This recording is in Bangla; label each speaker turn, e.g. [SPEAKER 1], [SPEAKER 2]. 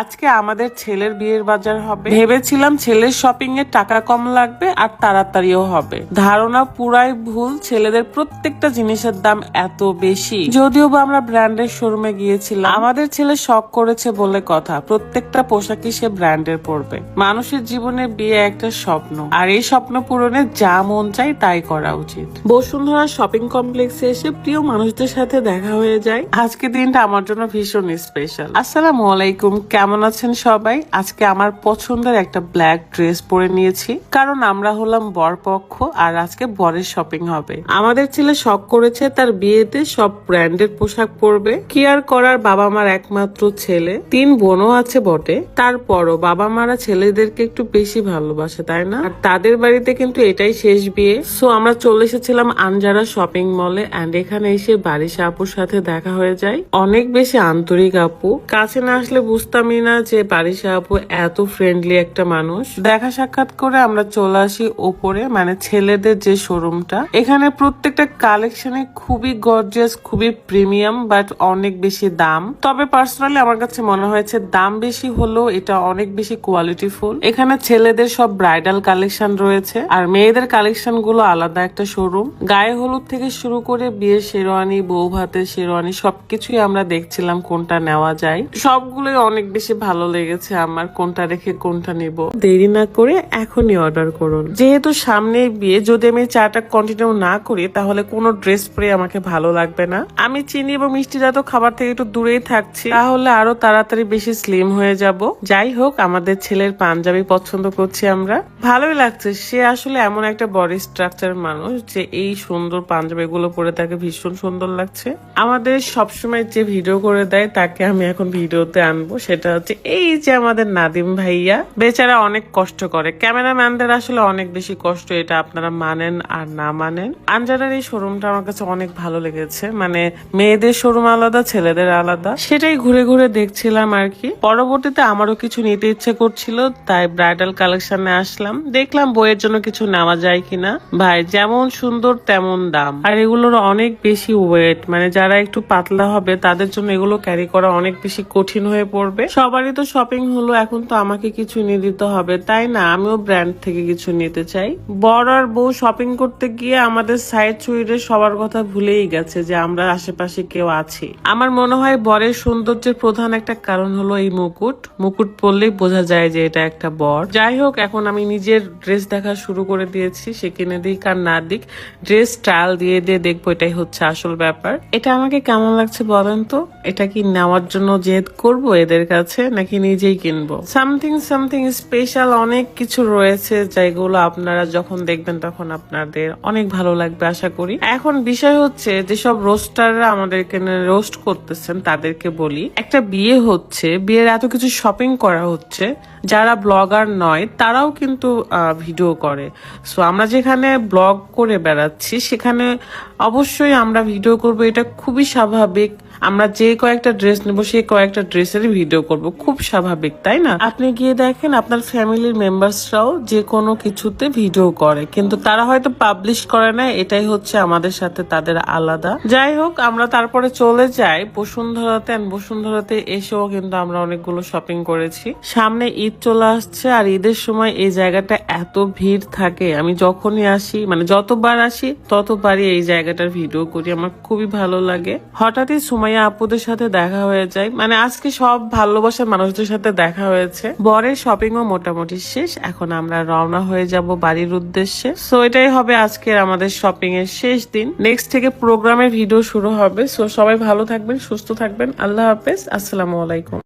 [SPEAKER 1] আজকে আমাদের ছেলের বিয়ের বাজার হবে। ভেবেছিলাম ছেলের শপিং এর টাকা কম লাগবে আর তাড়াতাড়িও হবে। ধারণা পুরাই ভুল, ছেলেদের প্রত্যেকটা জিনিসের দাম এত বেশি। যদিও বা আমরা ব্র্যান্ডের শোরুমে গিয়েছিলাম, আমাদের ছেলে শখ করেছে বলে কথা। প্রত্যেকটা পোশাকই সে ব্র্যান্ডের পরবে। মানুষের জীবনে বিয়ে একটা স্বপ্ন। আর এই স্বপ্ন পূরণে যা মন চাই তাই করা উচিত। বসুন্ধরা শপিং কমপ্লেক্সে এসে প্রিয় মানুষদের সাথে দেখা হয়ে যায়। আজকে দিনটা আমার জন্য ভীষণ স্পেশাল আসসালামু আলাইকুম, কেমন আছেন সবাই? আজকে আমার পছন্দের একটা ব্ল্যাক ড্রেস পরে নিয়েছি। কারণ আমরা হলাম বরপক্ষ আর আজকে বরের শপিং হবে। আমাদের ছেলে শখ করেছে, তার বিয়েতে সব ব্র্যান্ডের পোশাক পরবে। কি আর করার বাবা মার একমাত্র ছেলে। তিন বোনও আছে বটে। তারপরও বাবা মারা ছেলেদেরকে একটু বেশি ভালোবাসে, তাই না? আর তাদের বাড়িতে কিন্তু এটাই শেষ বিয়ে। সো আমরা চলে এসেছিলাম আনজারা শপিং মলে অ্যান্ড এখানে এসে বারিশা আপুর সাথে দেখা হয়ে যায়। অনেক বেশি আন্তরিক আপু। কাছে না আসলে বুঝতামই না যে বারিশা আপু এত ফ্রেন্ডলি একটা মানুষ। দেখা সাক্ষাৎ করে আমরা চলে আসি ওপরে মানে ছেলেদের যে শোরুমটা এখানে প্রত্যেকটা কালেকশনে খুবই গর্জিয়াস খুবই প্রিমিয়াম বাট অনেক বেশি দাম। তবে পার্সোনালি আমার কাছে মনে হয়েছে দাম বেশি হলেও এটা অনেক বেশি কোয়ালিটিফুল এখানে ছেলেদের সব ব্রাইডাল কালেকশন রয়েছে, আর মেয়েদের কালেকশনগুলো আলাদা একটা শোরুম গায়ে হলুদ থেকে শুরু করে বিয়ের শেরওয়ানি, বউ ভাতের শেরওয়ানি, সবকিছুই আমরা দেখছিলাম কোনটা নেওয়া যায়। সবগুলোই অনেক বেশি ভালো লেগেছে আমার কোনটা রেখে কোনটা নিব। দেরি না করে এখনই অর্ডার করুন। যেহেতু সামনে বিয়ে, যদি আমি চাটা কন্টিনিউ না করি, তাহলে কোনো ড্রেস পরে আমাকে ভালো লাগবে না। আমি চিনি এবং মিষ্টি জাত খাবার থেকে একটু দূরেই থাকছি, তাহলে আরও তাড়াতাড়ি বেশি স্লিম হয়ে যাব। যাই হোক, আমাদের ছেলের পাঞ্জাবি পছন্দ করছি আমরা। ভালোই লাগছে, সে আসলে এমন একটা বডি স্ট্রাকচার মানুষ যে এই সুন্দর পাঞ্জাবি গুলো পরে তাকে ভীষণ সুন্দর লাগছে। আমাদের সবসময় যে ভিডিও করে দেয়, তাকে আমি এখন ভিডিওতে আনব, সেটা হচ্ছে, এই যে আমাদের নাদিম ভাইয়া, বেচারা অনেক কষ্ট করে। ক্যামেরাম্যানদের আসলে অনেক বেশি কষ্ট, এটা আপনারা মানেন আর না মানেন। আনজানার এই শোরুমটা আমার কাছে অনেক ভালো লেগেছে। মানে মেয়েদের শোরুম আলাদা, ছেলেদের আলাদা। সেটাই ঘুরে ঘুরে দেখছিলাম আর কি। পরবর্তীতে আমারও কিছু নিতে ইচ্ছে করছিল, তাই ব্রাইডাল কালেকশনে আসলাম। দেখলাম বইয়ের জন্য কিছু নেওয়া যায় কিনা। ভাই, যেমন সুন্দর তেমন দাম। আর এগুলোর অনেক বেশি ওয়েট মানে যারা একটু পাতলা হবে, তাদের জন্য এগুলো ক্যারি করা অনেক বেশি কঠিন হয়ে পড়বে। সবারই তো শপিং হলো, এখন তো আমাকে কিছু নিয়ে দিতে হবে, তাই না? আমিও ব্র্যান্ড থেকে কিছু নিতে চাই। বড় আর বউ শপিং করতে গিয়ে আমাদের সাইড চুইরে সবার কথা ভুলেই গেছে যে আমরা আশেপাশে কেউ আছি। আমার মনে হয় বরের সৌন্দর্যের প্রধান একটা কারণ হলো এই মুকুট। মুকুট পরলেই বোঝা যায় যে এটা একটা বর। যাই হোক, এখন আমি নিজের ড্রেস দেখা শুরু করে দিয়েছি, সে কিনে দিক আর না দিক ড্রেস স্টাইল দিয়ে দিয়ে দেখব এটাই হচ্ছে আসল ব্যাপার। এটা আমাকে কেমন লাগছে বলেন তো? এটা কি নেওয়ার জন্য জেদ করব এদের কাছে নাকি নিজেই কিনবো? সামথিং সামথিং স্পেশাল অনেক কিছু রয়েছে যেগুলো আপনারা যখন দেখবেন তখন আপনাদের অনেক ভালো লাগবে, আশা করি। এখন বিষয় হচ্ছে যেসব রোস্টাররা আমাদের এখানে রোস্ট করতেছেন, তাদেরকে বলি। একটা বিয়ে হচ্ছে, বিয়ের এত কিছু শপিং করা হচ্ছে, যারা ব্লগার নয়, তারাও কিন্তু ভিডিও করে। সো আমরা যেখানে ব্লগ করে বেড়াচ্ছি, সেখানে অবশ্যই আমরা ভিডিও করব, এটা খুবই স্বাভাবিক। আমরা যে কয়েকটা ড্রেস নেব, সেই কয়েকটা ড্রেসেরই ভিডিও করব। খুব স্বাভাবিক, তাই না? আপনি গিয়ে দেখেন আপনার ফ্যামিলির মেম্বার্সরাও যে কোনো কিছুতে ভিডিও করে। কিন্তু তারা হয়তো পাবলিশ করে না, এটাই হচ্ছে আমাদের সাথে তাদের আলাদা। যাই হোক, আমরা তারপরে চলে যাই। বসুন্ধরাতে বসুন্ধরাতে এসেও কিন্তু আমরা অনেকগুলো শপিং করেছি। সামনে ঈদ চলে আসছে, আর ঈদের সময় এই জায়গাটা এত ভিড় থাকে। আমি যখনই আসি মানে যতবার আসি, ততবারই এই জায়গাটার ভিডিও করি। আমার খুবই ভালো লাগে। হঠাৎই সুমাইয়া আপুদের সাথে দেখা হয়ে যায়। মানে আজকে সব ভালোবাসার মানুষদের সাথে দেখা হয়েছে। বরের শপিং ও মোটামুটি শেষ। এখন আমরা রওনা হয়ে যাব বাড়ির উদ্দেশ্যে। সো এটাই হবে আজকের আমাদের শপিং এর শেষ দিন। নেক্সট থেকে প্রোগ্রামের ভিডিও শুরু হবে। সো সবাই ভালো থাকবেন, সুস্থ থাকবেন। আল্লাহ হাফেজ। আসসালামু আলাইকুম।